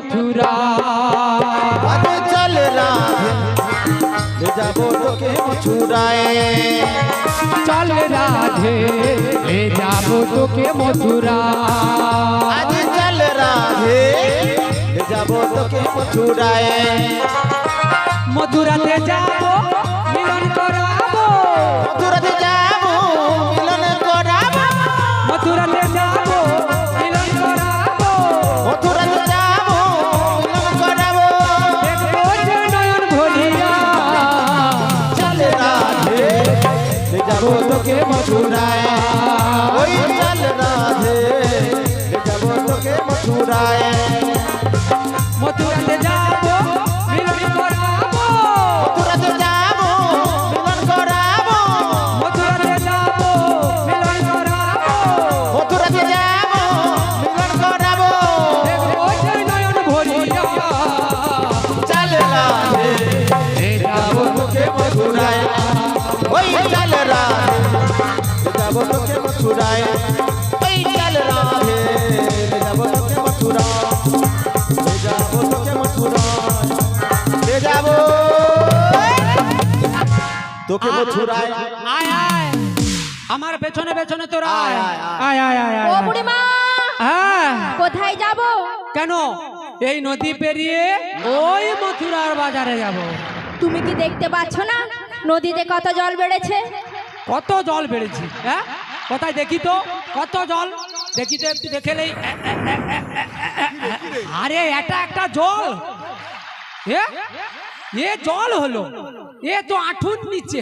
মথুরা আরে চল রাধে ले যাবো তোকে মথুরায় চল রাধে ले যাবো তোকে মথুরা আজ চল রাধে ले যাবো তোকে মথুরায় মথুরাতে যাবো মিলন করাবো যাব তোকে মথুরায় ওই চল রাধে। যাব মথুরায়। ওই চল রাধে। যাব তোকে মথুরায়। যাব তোকে মথুরায়। যাব তোকে মথুরায়। আয় আয় আমার পেছনে পেছনে তোরা। আয় আয়, আয়, আয় আয় আয়। ও বুড়িমা! হ্যাঁ। কোথায় যাব? কেন? এই নদী পেরিয়ে ওই মথুরার বাজারে যাব। তুমি কি দেখতে পাচ্ছ না? নদীতে কত জল বেড়েছে? কত জল বেড়েছে হ্যাঁ? কোথায় দেখি তো? কত জল? দেখি তো একটু দেখে নেই। আরে এটা একটা জল। এ? এ জল হলো। এ তো আঠুন নিচে।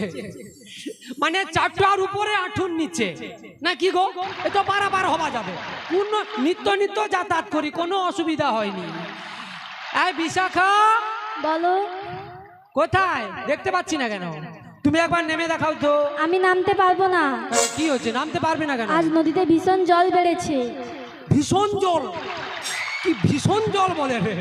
মানে চারটার উপরে আঠুন নিচে। না কি গো? এ তো পারাপার হওয়া যাবে। পূর্ণ নিত্য নিত্য যাতায়াত করি কোনো অসুবিধা হয়নি। এই বিশাখা বলো। কোথায়? দেখতে পাচ্ছি না কেন। তুমি একবার নেমে দেখাও তো। আমি নামতে পারব না। কি হচ্ছে নামতে পারবে না কেন? আজ নদীতে ভীষণ জল বেড়েছে। ভীষণ জল? কি ভীষণ জল বলে রে।